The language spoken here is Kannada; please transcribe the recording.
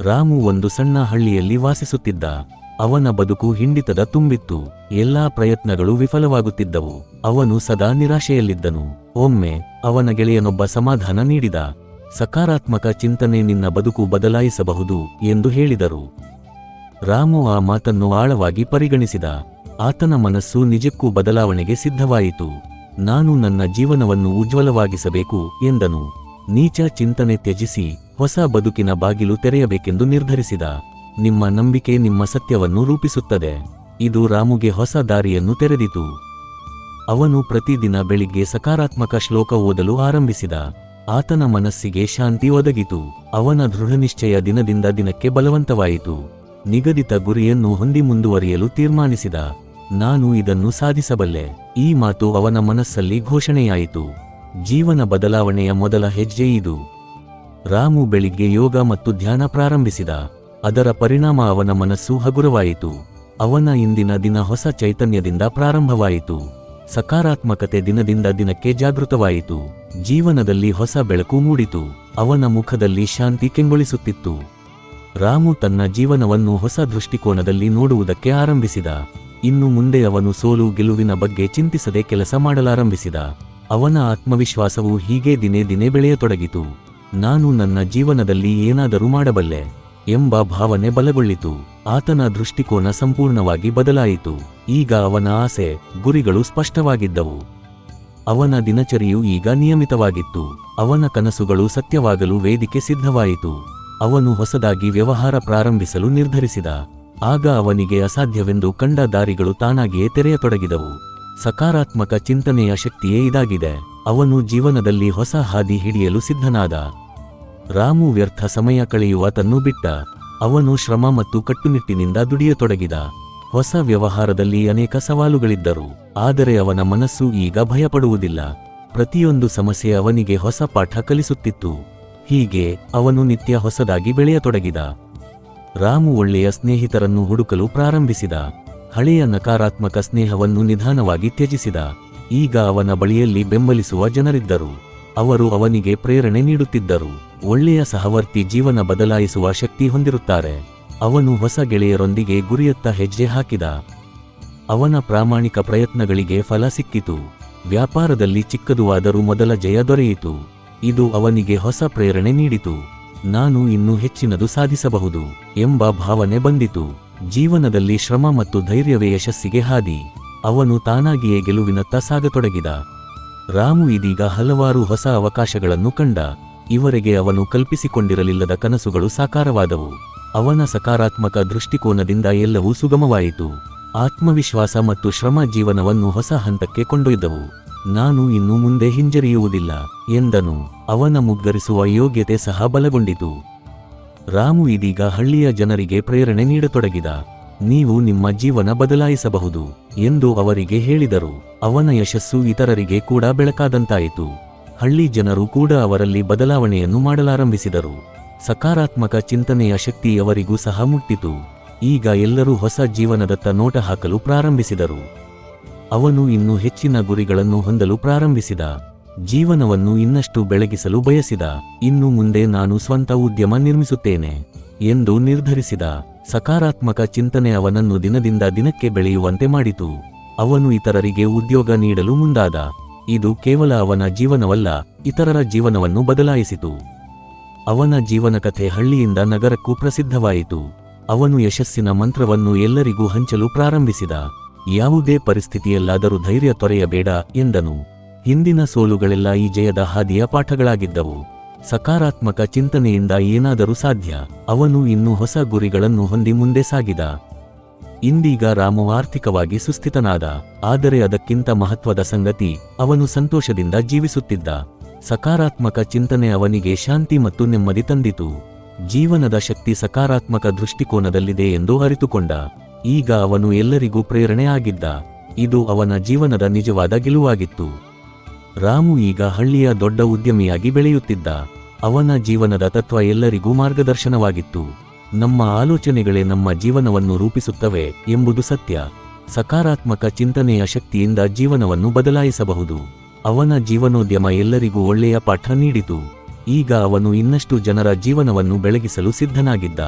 ರಾಮು ಒಂದು ಸಣ್ಣ ಹಳ್ಳಿಯಲ್ಲಿ ವಾಸಿಸುತ್ತಿದ್ದ. ಅವನ ಬದುಕು ಹಿಂಡಿತದ ತುಂಬಿತ್ತು. ಎಲ್ಲಾ ಪ್ರಯತ್ನಗಳು ವಿಫಲವಾಗುತ್ತಿದ್ದವು. ಅವನು ಸದಾ ನಿರಾಶೆಯಲ್ಲಿದ್ದನು. ಒಮ್ಮೆ ಅವನ ಗೆಳೆಯನೊಬ್ಬ ಸಮಾಧಾನ ನೀಡಿದ. ಸಕಾರಾತ್ಮಕ ಚಿಂತನೆ ನಿನ್ನ ಬದುಕು ಬದಲಾಯಿಸಬಹುದು ಎಂದು ಹೇಳಿದರು. ರಾಮು ಆ ಮಾತನ್ನು ಆಳವಾಗಿ ಪರಿಗಣಿಸಿದ. ಆತನ ಮನಸ್ಸು ನಿಜಕ್ಕೂ ಬದಲಾವಣೆಗೆ ಸಿದ್ಧವಾಯಿತು. ನಾನು ನನ್ನ ಜೀವನವನ್ನು ಉಜ್ವಲವಾಗಿಸಬೇಕು ಎಂದನು. ನೀಚ ಚಿಂತನೆ ತ್ಯಜಿಸಿ ಹೊಸ ಬದುಕಿನ ಬಾಗಿಲು ತೆರೆಯಬೇಕೆಂದು ನಿರ್ಧರಿಸಿದ. ನಿಮ್ಮ ನಂಬಿಕೆ ನಿಮ್ಮ ಸತ್ಯವನ್ನು ರೂಪಿಸುತ್ತದೆ. ಇದು ರಾಮುಗೆ ಹೊಸ ದಾರಿಯನ್ನು ತೆರೆದಿತು. ಅವನು ಪ್ರತಿದಿನ ಬೆಳಿಗ್ಗೆ ಸಕಾರಾತ್ಮಕ ಶ್ಲೋಕ ಓದಲು ಆರಂಭಿಸಿದ. ಆತನ ಮನಸ್ಸಿಗೆ ಶಾಂತಿ ಒದಗಿತು. ಅವನ ದೃಢನಿಶ್ಚಯ ದಿನದಿಂದ ದಿನಕ್ಕೆ ಬಲವಂತವಾಯಿತು. ನಿಗದಿತ ಗುರಿಯನ್ನು ಹೊಂದಿ ಮುಂದುವರಿಯಲು ತೀರ್ಮಾನಿಸಿದ. ನಾನು ಇದನ್ನು ಸಾಧಿಸಬಲ್ಲೆ. ಈ ಮಾತು ಅವನ ಮನಸ್ಸಲ್ಲಿ ಘೋಷಣೆಯಾಯಿತು. ಜೀವನ ಬದಲಾವಣೆಯ ಮೊದಲ ಹೆಜ್ಜೆ ಇದು. ರಾಮು ಬೆಳಿಗ್ಗೆ ಯೋಗ ಮತ್ತು ಧ್ಯಾನ ಪ್ರಾರಂಭಿಸಿದ. ಅದರ ಪರಿಣಾಮ ಅವನ ಮನಸ್ಸು ಹಗುರವಾಯಿತು. ಅವನ ಇಂದಿನ ದಿನ ಹೊಸ ಚೈತನ್ಯದಿಂದ ಪ್ರಾರಂಭವಾಯಿತು. ಸಕಾರಾತ್ಮಕತೆ ದಿನದಿಂದ ದಿನಕ್ಕೆ ಜಾಗೃತವಾಯಿತು. ಜೀವನದಲ್ಲಿ ಹೊಸ ಬೆಳಕು ಮೂಡಿತು. ಅವನ ಮುಖದಲ್ಲಿ ಶಾಂತಿ ಕೆಂಗೊಳಿಸುತ್ತಿತ್ತು. ರಾಮು ತನ್ನ ಜೀವನವನ್ನು ಹೊಸ ದೃಷ್ಟಿಕೋನದಲ್ಲಿ ನೋಡುವುದಕ್ಕೆ ಆರಂಭಿಸಿದ. ಇನ್ನು ಮುಂದೆ ಅವನು ಸೋಲು ಗೆಲುವಿನ ಬಗ್ಗೆ ಚಿಂತಿಸದೆ ಕೆಲಸ ಮಾಡಲಾರಂಭಿಸಿದ. ಅವನ ಆತ್ಮವಿಶ್ವಾಸವು ಹೀಗೆ ದಿನೇ ದಿನೇ ಬೆಳೆಯತೊಡಗಿತು. ನಾನು ನನ್ನ ಜೀವನದಲ್ಲಿ ಏನಾದರೂ ಮಾಡಬಲ್ಲೆ ಎಂಬ ಭಾವನೆ ಬಲಗೊಳ್ಳಿತು. ಆತನ ದೃಷ್ಟಿಕೋನ ಸಂಪೂರ್ಣವಾಗಿ ಬದಲಾಯಿತು. ಈಗ ಅವನ ಆಸೆ, ಗುರಿಗಳು ಸ್ಪಷ್ಟವಾಗಿದ್ದವು. ಅವನ ದಿನಚರಿಯು ಈಗ ನಿಯಮಿತವಾಗಿತ್ತು. ಅವನ ಕನಸುಗಳು ಸತ್ಯವಾಗಲು ವೇದಿಕೆ ಸಿದ್ಧವಾಯಿತು. ಅವನು ಹೊಸದಾಗಿ ವ್ಯವಹಾರ ಪ್ರಾರಂಭಿಸಲು ನಿರ್ಧರಿಸಿದ. ಆಗ ಅವನಿಗೆ ಅಸಾಧ್ಯವೆಂದು ಕಂಡ ದಾರಿಗಳು ತಾನಾಗಿಯೇ ತೆರೆಯತೊಡಗಿದವು. ಸಕಾರಾತ್ಮಕ ಚಿಂತನೆಯ ಶಕ್ತಿಯೇ ಇದಾಗಿದೆ. ಅವನು ಜೀವನದಲ್ಲಿ ಹೊಸ ಹಾದಿ ಹಿಡಿಯಲು ಸಿದ್ಧನಾದ. ರಾಮು ವ್ಯರ್ಥ ಸಮಯ ಕಳೆಯುವ ತನ್ನು ಬಿಟ್ಟ. ಅವನು ಶ್ರಮ ಮತ್ತು ಕಟ್ಟುನಿಟ್ಟಿನಿಂದ ದುಡಿಯತೊಡಗಿದ. ಹೊಸ ವ್ಯವಹಾರದಲ್ಲಿ ಅನೇಕ ಸವಾಲುಗಳಿದ್ದರು. ಆದರೆ ಅವನ ಮನಸ್ಸು ಈಗ ಭಯಪಡುವುದಿಲ್ಲ. ಪ್ರತಿಯೊಂದು ಸಮಸ್ಯೆ ಅವನಿಗೆ ಹೊಸ ಪಾಠ ಕಲಿಸುತ್ತಿತ್ತು. ಹೀಗೆ ಅವನು ನಿತ್ಯ ಹೊಸದಾಗಿ ಬೆಳೆಯತೊಡಗಿದ. ರಾಮು ಒಳ್ಳೆಯ ಸ್ನೇಹಿತರನ್ನು ಹುಡುಕಲು ಪ್ರಾರಂಭಿಸಿದ. ಹಳೆಯ ನಕಾರಾತ್ಮಕ ಸ್ನೇಹವನ್ನು ನಿಧಾನವಾಗಿ ತ್ಯಜಿಸಿದ. ಈಗ ಅವನ ಬಳಿಯಲ್ಲಿ ಬೆಂಬಲಿಸುವ ಜನರಿದ್ದರು. ಅವರು ಅವನಿಗೆ ಪ್ರೇರಣೆ ನೀಡುತ್ತಿದ್ದರು. ಒಳ್ಳೆಯ ಸಹವರ್ತಿ ಜೀವನ ಬದಲಾಯಿಸುವ ಶಕ್ತಿ ಹೊಂದಿರುತ್ತಾರೆ. ಅವನು ಹೊಸ ಗೆಳೆಯರೊಂದಿಗೆ ಗುರಿಯತ್ತ ಹೆಜ್ಜೆ ಹಾಕಿದ. ಅವನ ಪ್ರಾಮಾಣಿಕ ಪ್ರಯತ್ನಗಳಿಗೆ ಫಲ ಸಿಕ್ಕಿತು. ವ್ಯಾಪಾರದಲ್ಲಿ ಚಿಕ್ಕದುವಾದರೂ ಮೊದಲ ಜಯ ದೊರೆಯಿತು. ಇದು ಅವನಿಗೆ ಹೊಸ ಪ್ರೇರಣೆ ನೀಡಿತು. ನಾನು ಇನ್ನೂ ಹೆಚ್ಚಿನದು ಸಾಧಿಸಬಹುದು ಎಂಬ ಭಾವನೆ ಬಂದಿತು. ಜೀವನದಲ್ಲಿ ಶ್ರಮ ಮತ್ತು ಧೈರ್ಯವೇ ಯಶಸ್ಸಿಗೆ ಹಾದಿ. ಅವನು ತಾನಾಗಿಯೇ ಗೆಲುವಿನತ್ತ ಸಾಗತೊಡಗಿದ. ರಾಮು ಇದೀಗ ಹಲವಾರು ಹೊಸ ಅವಕಾಶಗಳನ್ನು ಕಂಡ. ಇವರೆಗೆ ಅವನು ಕಲ್ಪಿಸಿಕೊಂಡಿರಲಿಲ್ಲದ ಕನಸುಗಳು ಸಾಕಾರವಾದವು. ಅವನ ಸಕಾರಾತ್ಮಕ ದೃಷ್ಟಿಕೋನದಿಂದ ಎಲ್ಲವೂ ಸುಗಮವಾಯಿತು. ಆತ್ಮವಿಶ್ವಾಸ ಮತ್ತು ಶ್ರಮ ಜೀವನವನ್ನು ಹೊಸ ಹಂತಕ್ಕೆ ಕೊಂಡೊಯ್ದವು. ನಾನು ಇನ್ನು ಮುಂದೆ ಹಿಂಜರಿಯುವುದಿಲ್ಲ, ಎಂದನು. ಅವನ ಮುಗ್ಗರಿಸುವ ಯೋಗ್ಯತೆ ಸಹ ಬಲಗೊಂಡಿತು. ರಾಮು ಇದೀಗ ಹಳ್ಳಿಯ ಜನರಿಗೆ ಪ್ರೇರಣೆ ನೀಡತೊಡಗಿದ. ನೀವು ನಿಮ್ಮ ಜೀವನ ಬದಲಾಯಿಸಬಹುದು, ಎಂದು ಅವರಿಗೆ ಹೇಳಿದರು. ಅವನ ಯಶಸ್ಸು ಇತರರಿಗೆ ಕೂಡ ಬೆಳಕಾದಂತಾಯಿತು. ಹಳ್ಳಿ ಜನರು ಕೂಡ ಅವರಲ್ಲಿ ಬದಲಾವಣೆಯನ್ನು ಮಾಡಲಾರಂಭಿಸಿದರು. ಸಕಾರಾತ್ಮಕ ಚಿಂತನೆಯ ಶಕ್ತಿ ಅವರಿಗೂ ಸಹ ಮುಟ್ಟಿತು. ಈಗ ಎಲ್ಲರೂ ಹೊಸ ಜೀವನದತ್ತ ನೋಟ ಹಾಕಲು ಪ್ರಾರಂಭಿಸಿದರು. ಅವನು ಇನ್ನೂ ಹೆಚ್ಚಿನ ಗುರಿಗಳನ್ನು ಹೊಂದಲು ಪ್ರಾರಂಭಿಸಿದ. ಜೀವನವನ್ನು ಇನ್ನಷ್ಟು ಬೆಳಗಿಸಲು ಬಯಸಿದ. ಇನ್ನು ಮುಂದೆ ನಾನು ಸ್ವಂತ ಉದ್ಯಮ ನಿರ್ಮಿಸುತ್ತೇನೆ ಎಂದು ನಿರ್ಧರಿಸಿದ. ಸಕಾರಾತ್ಮಕ ಚಿಂತನೆ ಅವನನ್ನು ದಿನದಿಂದ ದಿನಕ್ಕೆ ಬೆಳೆಯುವಂತೆ ಮಾಡಿತು. ಅವನು ಇತರರಿಗೆ ಉದ್ಯೋಗ ನೀಡಲು ಮುಂದಾದ. ಇದು ಕೇವಲ ಅವನ ಜೀವನವಲ್ಲ, ಇತರರ ಜೀವನವನ್ನು ಬದಲಾಯಿಸಿತು. ಅವನ ಜೀವನ ಕಥೆ ಹಳ್ಳಿಯಿಂದ ನಗರಕ್ಕೂ ಪ್ರಸಿದ್ಧವಾಯಿತು. ಅವನು ಯಶಸ್ಸಿನ ಮಂತ್ರವನ್ನು ಎಲ್ಲರಿಗೂ ಹಂಚಲು ಪ್ರಾರಂಭಿಸಿದ. ಯಾವುದೇ ಪರಿಸ್ಥಿತಿಯಲ್ಲಾದರೂ ಧೈರ್ಯ ತೊರೆಯಬೇಡ, ಎಂದನು. ಹಿಂದಿನ ಸೋಲುಗಳೆಲ್ಲ ಈ ಜಯದ ಹಾದಿಯ ಪಾಠಗಳಾಗಿದ್ದವು. ಸಕಾರಾತ್ಮಕ ಚಿಂತನೆಯಿಂದ ಏನಾದರೂ ಸಾಧ್ಯ. ಅವನು ಇನ್ನೂ ಹೊಸ ಗುರಿಗಳನ್ನು ಹೊಂದಿ ಮುಂದೆ ಸಾಗಿದ. ಇಂದೀಗ ರಾಮು ಆರ್ಥಿಕವಾಗಿ ಸುಸ್ಥಿತನಾದ, ಆದರೆ ಅದಕ್ಕಿಂತ ಮಹತ್ವದ ಸಂಗತಿ, ಅವನು ಸಂತೋಷದಿಂದ ಜೀವಿಸುತ್ತಿದ್ದ. ಸಕಾರಾತ್ಮಕ ಚಿಂತನೆ ಅವನಿಗೆ ಶಾಂತಿ ಮತ್ತು ನೆಮ್ಮದಿ ತಂದಿತು. ಜೀವನದ ಶಕ್ತಿ ಸಕಾರಾತ್ಮಕ ದೃಷ್ಟಿಕೋನದಲ್ಲಿದೆ ಎಂದು ಅರಿತುಕೊಂಡ. ಈಗ ಅವನು ಎಲ್ಲರಿಗೂ ಪ್ರೇರಣೆ ಆಗಿದ್ದ ಇದು ಅವನ ಜೀವನದ ನಿಜವಾದ ಗೆಲುವಾಗಿತ್ತು. ರಾಮು ಈಗ ಹಳ್ಳಿಯ ದೊಡ್ಡ ಉದ್ಯಮಿಯಾಗಿ ಬೆಳೆಯುತ್ತಿದ್ದ. ಅವನ ಜೀವನದ ತತ್ವ ಎಲ್ಲರಿಗೂ ಮಾರ್ಗದರ್ಶನವಾಗಿತ್ತು. ನಮ್ಮ ಆಲೋಚನೆಗಳೇ ನಮ್ಮ ಜೀವನವನ್ನು ರೂಪಿಸುತ್ತವೆ ಎಂಬುದು ಸತ್ಯ. ಸಕಾರಾತ್ಮಕ ಚಿಂತನೆಯ ಶಕ್ತಿಯಿಂದ ಜೀವನವನ್ನು ಬದಲಾಯಿಸಬಹುದು. ಅವನ ಜೀವನೋದ್ಯಮ ಎಲ್ಲರಿಗೂ ಒಳ್ಳೆಯ ಪಾಠ ನೀಡಿತು. ಈಗ ಅವನು ಇನ್ನಷ್ಟು ಜನರ ಜೀವನವನ್ನು ಬೆಳಗಿಸಲು ಸಿದ್ಧನಾಗಿದ್ದ.